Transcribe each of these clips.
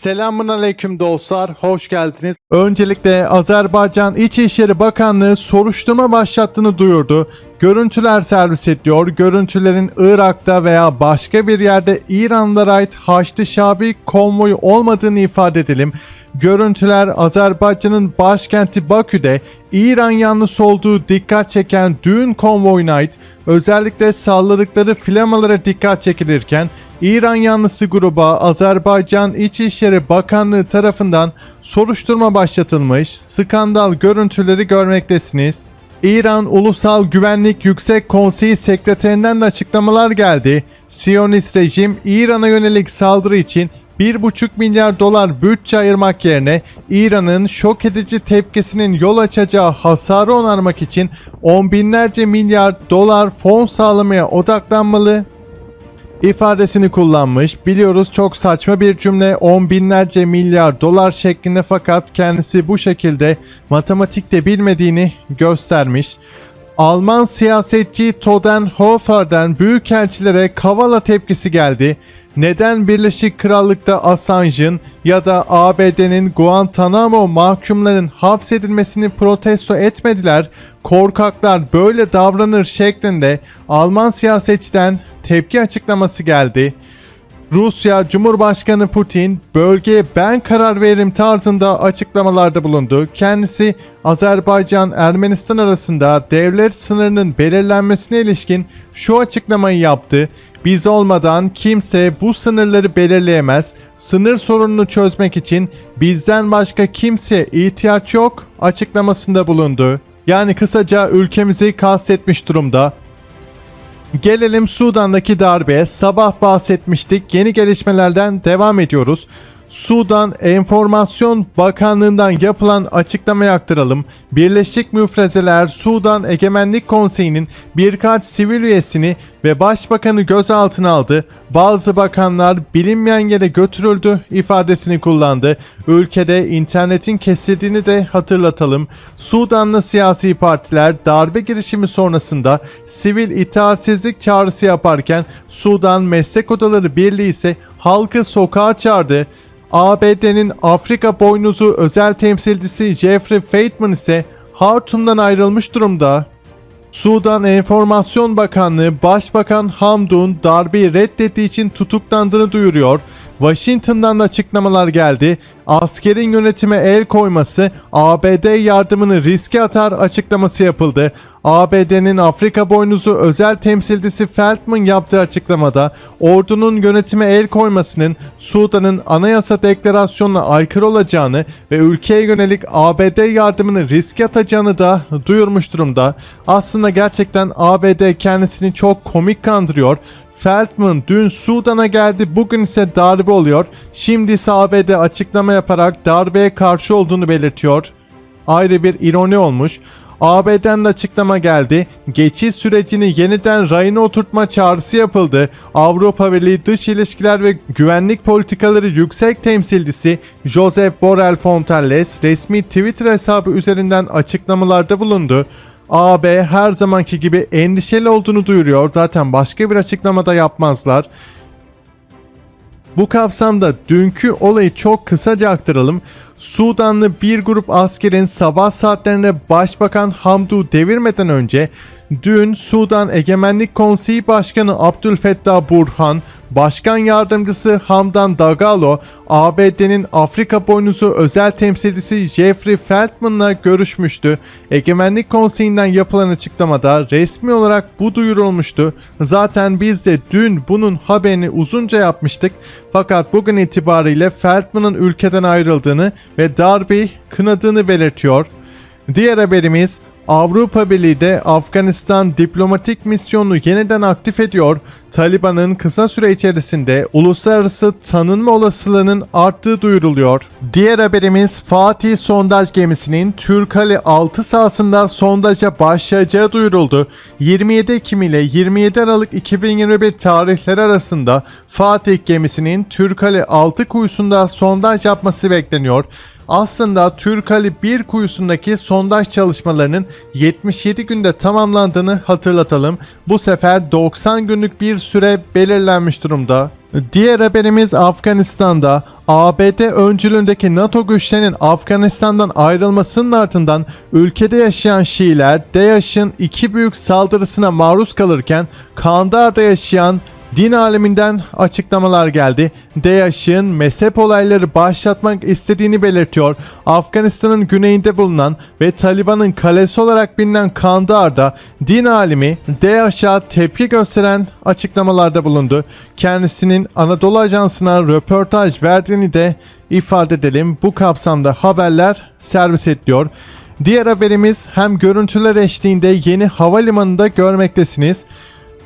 Selamun aleyküm dostlar, hoş geldiniz. Öncelikle Azerbaycan İçişleri Bakanlığı soruşturma başlattığını duyurdu. Görüntüler servis ediyor. Görüntülerin Irak'ta veya başka bir yerde İranlılara ait Haçlı Şabi konvoyu olmadığını ifade edelim. Görüntüler Azerbaycan'ın başkenti Bakü'de İran yanlısı olduğu dikkat çeken düğün konvoyuna ait özellikle salladıkları flamalara dikkat çekilirken İran yanlısı gruba Azerbaycan İçişleri Bakanlığı tarafından soruşturma başlatılmış skandal görüntüleri görmektesiniz. İran Ulusal Güvenlik Yüksek Konseyi Sekreterinden de açıklamalar geldi. Siyonist rejim İran'a yönelik saldırı için 1,5 milyar dolar bütçe ayırmak yerine İran'ın şok edici tepkisinin yol açacağı hasarı onarmak için on binlerce milyar dolar fon sağlamaya odaklanmalı ifadesini kullanmış. Biliyoruz çok saçma bir cümle on binlerce milyar dolar şeklinde fakat kendisi bu şekilde matematikte bilmediğini göstermiş. Alman siyasetçi Todenhofer'den büyükelçilere Kavala tepkisi geldi. Neden Birleşik Krallık'ta Assange'ın ya da ABD'nin Guantanamo mahkumların hapsedilmesini protesto etmediler? Korkaklar böyle davranır şeklinde Alman siyasetçiden tepki açıklaması geldi. Rusya Cumhurbaşkanı Putin bölgeye ben karar veririm tarzında açıklamalarda bulundu. Kendisi Azerbaycan Ermenistan arasında devlet sınırının belirlenmesine ilişkin şu açıklamayı yaptı. Biz olmadan kimse bu sınırları belirleyemez. Sınır sorununu çözmek için bizden başka kimseye ihtiyaç yok açıklamasında bulundu. Yani kısaca ülkemizi kastetmiş durumda. Gelelim Sudan'daki darbeye. Sabah bahsetmiştik. Yeni gelişmelerden devam ediyoruz. Sudan Enformasyon Bakanlığı'ndan yapılan açıklamayı aktaralım. Birleşik Müfrezeler Sudan Egemenlik Konseyi'nin birkaç sivil üyesini ve başbakanı gözaltına aldı. Bazı bakanlar bilinmeyen yere götürüldü ifadesini kullandı. Ülkede internetin kesildiğini de hatırlatalım. Sudanlı siyasi partiler darbe girişimi sonrasında sivil itaatsizlik çağrısı yaparken Sudan Meslek Odaları Birliği ise halkı sokağa çağırdı. ABD'nin Afrika boynuzu özel temsilcisi Jeffrey Feitman ise Hartum'dan ayrılmış durumda. Sudan Enformasyon Bakanlığı Başbakan Hamdun darbeyi reddettiği için tutuklandığını duyuruyor. Washington'dan da açıklamalar geldi. Askerin yönetime el koyması ABD yardımını riske atar açıklaması yapıldı. ABD'nin Afrika boynuzu özel temsilcisi Feltman yaptığı açıklamada ordunun yönetime el koymasının Sudan'ın anayasa deklarasyonuna aykırı olacağını ve ülkeye yönelik ABD yardımını riske atacağını da duyurmuş durumda. Aslında gerçekten ABD kendisini çok komik kandırıyor. Feldman dün Sudan'a geldi bugün ise darbe oluyor. Şimdi ise ABD açıklama yaparak darbeye karşı olduğunu belirtiyor. Ayrı bir ironi olmuş. ABD'den de açıklama geldi. Geçiş sürecini yeniden rayına oturtma çağrısı yapıldı. Avrupa Birliği Dış İlişkiler ve Güvenlik Politikaları Yüksek Temsilcisi Josep Borrell Fontelles resmi Twitter hesabı üzerinden açıklamalarda bulundu. AB her zamanki gibi endişeli olduğunu duyuruyor. Zaten başka bir açıklamada yapmazlar. Bu kapsamda dünkü olayı çok kısaca aktaralım. Sudanlı bir grup askerin sabah saatlerinde Başbakan Hamdu devirmeden önce dün Sudan Egemenlik Konseyi Başkanı Abdülfettah Burhan, Başkan Yardımcısı Hamdan Dagalo, ABD'nin Afrika boynuzu özel temsilcisi Jeffrey Feltman'la görüşmüştü. Egemenlik Konseyi'nden yapılan açıklamada resmi olarak bu duyurulmuştu. Zaten biz de dün bunun haberini uzunca yapmıştık. Fakat bugün itibariyle Feltman'ın ülkeden ayrıldığını ve darbeyi kınadığını belirtiyor. Diğer haberimiz Avrupa Birliği de Afganistan diplomatik misyonunu yeniden aktif ediyor. Taliban'ın kısa süre içerisinde uluslararası tanınma olasılığının arttığı duyuruluyor. Diğer haberimiz Fatih sondaj gemisinin Türkali 6 sahasında sondaja başlayacağı duyuruldu. 27 Ekim ile 27 Aralık 2021 tarihleri arasında Fatih gemisinin Türkali 6 kuyusunda sondaj yapması bekleniyor. Aslında Türkali 1 kuyusundaki sondaj çalışmalarının 77 günde tamamlandığını hatırlatalım. Bu sefer 90 günlük bir süre belirlenmiş durumda. Diğer haberimiz Afganistan'da ABD öncülüğündeki NATO güçlerinin Afganistan'dan ayrılmasının ardından ülkede yaşayan Şiiler DAEŞ'in iki büyük saldırısına maruz kalırken Kandahar'da yaşayan Din aleminden açıklamalar geldi. DAEŞ'in mezhep olayları başlatmak istediğini belirtiyor. Afganistan'ın güneyinde bulunan ve Taliban'ın kalesi olarak bilinen Kandahar'da din alimi DAEŞ'a tepki gösteren açıklamalarda bulundu. Kendisinin Anadolu Ajansı'na röportaj verdiğini de ifade edelim. Bu kapsamda haberler servis ediliyor. Diğer haberimiz hem görüntüler eşliğinde yeni havalimanında görmektesiniz.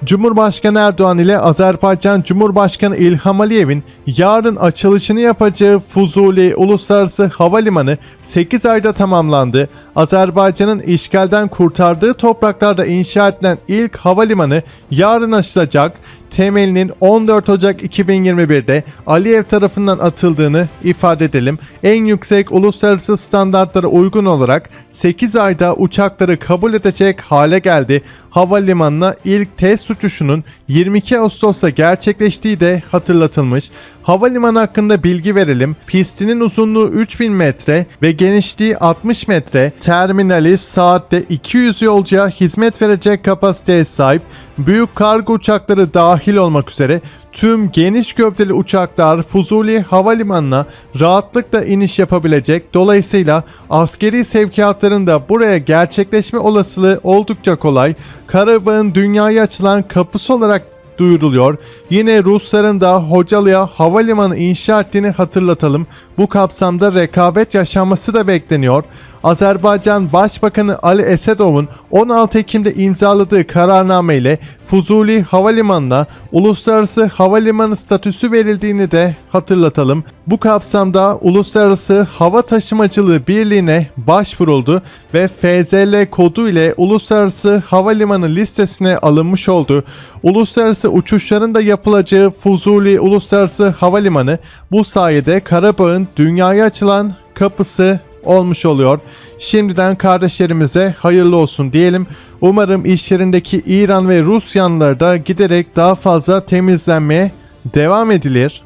Cumhurbaşkanı Erdoğan ile Azerbaycan Cumhurbaşkanı İlham Aliyev'in yarın açılışını yapacağı Fuzuli Uluslararası Havalimanı 8 ayda tamamlandı. Azerbaycan'ın işgalden kurtardığı topraklarda inşa edilen ilk havalimanı yarın açılacak. Temelinin 14 Ocak 2021'de Aliyev tarafından atıldığını ifade edelim. En yüksek uluslararası standartlara uygun olarak 8 ayda uçakları kabul edecek hale geldi. Havalimanına ilk test uçuşunun 22 Ağustos'ta gerçekleştiği de hatırlatılmış. Havalimanı hakkında bilgi verelim. Pistinin uzunluğu 3000 metre ve genişliği 60 metre. Terminali saatte 200 yolcuya hizmet verecek kapasiteye sahip. Büyük kargo uçakları dahil olmak üzere tüm geniş gövdeli uçaklar Fuzuli Havalimanı'na rahatlıkla iniş yapabilecek. Dolayısıyla askeri sevkiyatların da buraya gerçekleşme olasılığı oldukça kolay. Karabağ'ın dünyaya açılan kapısı olarak duyuruluyor. Yine Rusların da Hocalı'ya havalimanı inşa ettiğini hatırlatalım. Bu kapsamda rekabet yaşanması da bekleniyor. Azerbaycan Başbakanı Ali Esedov'un 16 Ekim'de imzaladığı kararname ile Fuzuli Havalimanı'na uluslararası havalimanı statüsü verildiğini de hatırlatalım. Bu kapsamda Uluslararası Hava Taşımacılığı Birliği'ne başvuruldu ve FZL kodu ile Uluslararası Havalimanı listesine alınmış oldu. Uluslararası uçuşların da yapılacağı Fuzuli Uluslararası Havalimanı bu sayede Karabağ'ın dünyaya açılan kapısı olmuş oluyor. Şimdiden kardeşlerimize hayırlı olsun diyelim. Umarım iş yerindeki İran ve Rus yanları da giderek daha fazla temizlenmeye devam edilir.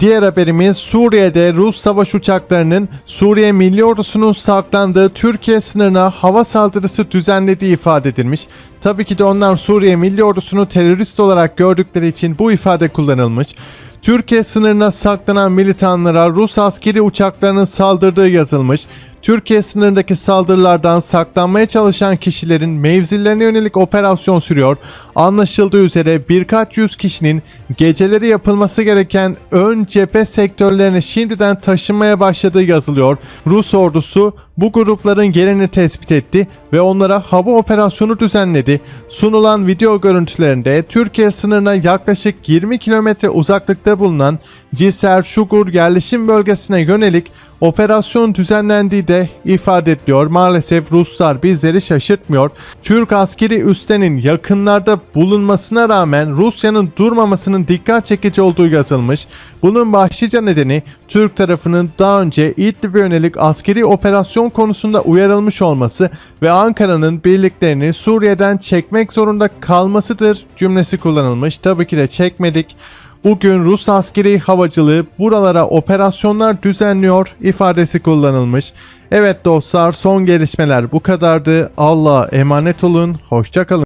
Diğer haberimiz Suriye'de Rus savaş uçaklarının Suriye Milli Ordusu'nun saklandığı Türkiye sınırına hava saldırısı düzenlediği ifade edilmiş. Tabii ki de onlar Suriye Milli Ordusu'nu terörist olarak gördükleri için bu ifade kullanılmış. Türkiye sınırına saklanan militanlara Rus askeri uçaklarının saldırdığı yazılmış. Türkiye sınırındaki saldırılardan saklanmaya çalışan kişilerin mevzilerine yönelik operasyon sürüyor. Anlaşıldığı üzere birkaç yüz kişinin geceleri yapılması gereken ön cephe sektörlerine şimdiden taşınmaya başladığı yazılıyor. Rus ordusu bu grupların yerini tespit etti ve onlara hava operasyonu düzenledi. Sunulan video görüntülerinde Türkiye sınırına yaklaşık 20 kilometre uzaklıkta bulunan Ciser Şugur yerleşim bölgesine yönelik operasyon düzenlendiği de ifade ediliyor. Maalesef Ruslar bizleri şaşırtmıyor. Türk askeri üslenin yakınlarda bulunmasına rağmen Rusya'nın durmamasının dikkat çekici olduğu yazılmış. Bunun başlıca nedeni Türk tarafının daha önce İdlib'e yönelik askeri operasyon konusunda uyarılmış olması ve Ankara'nın birliklerini Suriye'den çekmek zorunda kalmasıdır cümlesi kullanılmış. Tabii ki de çekmedik. Bugün Rus askeri havacılığı buralara operasyonlar düzenliyor ifadesi kullanılmış. Evet dostlar son gelişmeler bu kadardı. Allah'a emanet olun. Hoşçakalın.